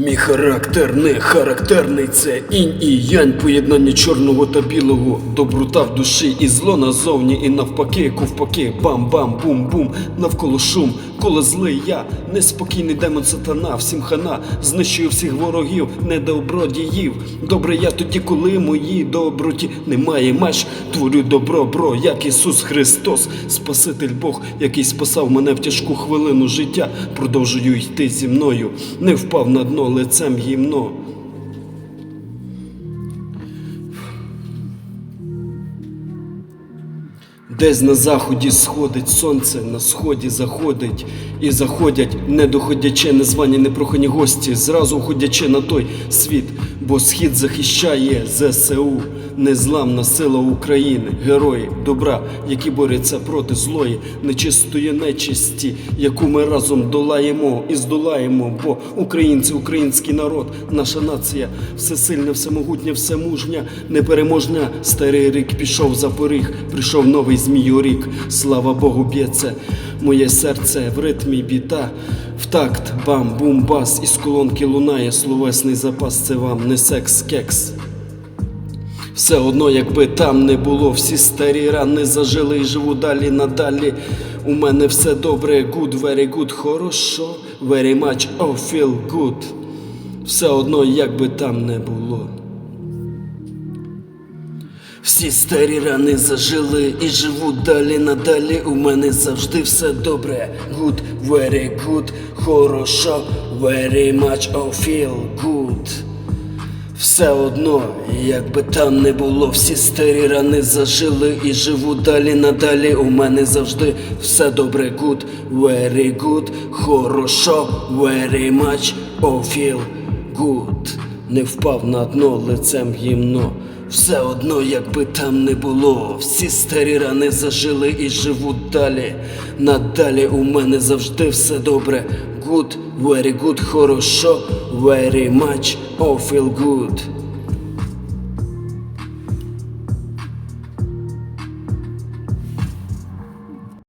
Мій характер не характерний, це інь і янь, поєднання чорного та білого, доброта в душі і зло назовні, і навпаки, ковпаки, бам-бам, бум-бум, навколо шум, коли злий я, неспокійний демон сатана, всім хана, знищую всіх ворогів, недобродіїв. Добре я тоді, коли мої доброті немає меж, творю добро, бро, як Ісус Христос, Спаситель Бог, який спасав мене в тяжку хвилину життя, продовжую йти зі мною, не впав на дно лицем гімно. Десь на заході сходить сонце, на сході заходить і заходять, не доходячи, незвані непрохані гості, зразу ходячи на той світ, бо схід захищає ЗСУ, незламна сила України, герої добра, які борються проти злої, нечистої нечисті, яку ми разом долаємо і здолаємо, бо українці, український народ, наша нація, всесильна, всемогутня, всемужня, непереможна. Старий рік пішов за поріг, прийшов новий змію рік. Слава Богу, б'ється моє серце в ритмі біта. В такт бам, бум, бас, із колонки лунає словесний запас. Це вам не секс, кекс. Все одно, якби там не було, всі старі рани зажили і живу далі надалі. У мене все добре, good, very good, хорошо, very much, oh, feel good. Все одно, якби там не було. Всі старі рани зажили і живуть далі надалі. У мене завжди все добре. Good, very good, хорошо, very much, oh, feel good. Все одно, як би там не було, всі старі рани зажили і живу далі надалі. У мене завжди все добре, good, very good, хорошо, very much, oh, feel good. Не впав на дно лицем гімно. Все одно, якби там не було, всі старі рани зажили і живуть далі. Надалі у мене завжди все добре. Good, very good, хорошо, very much, oh, feel good.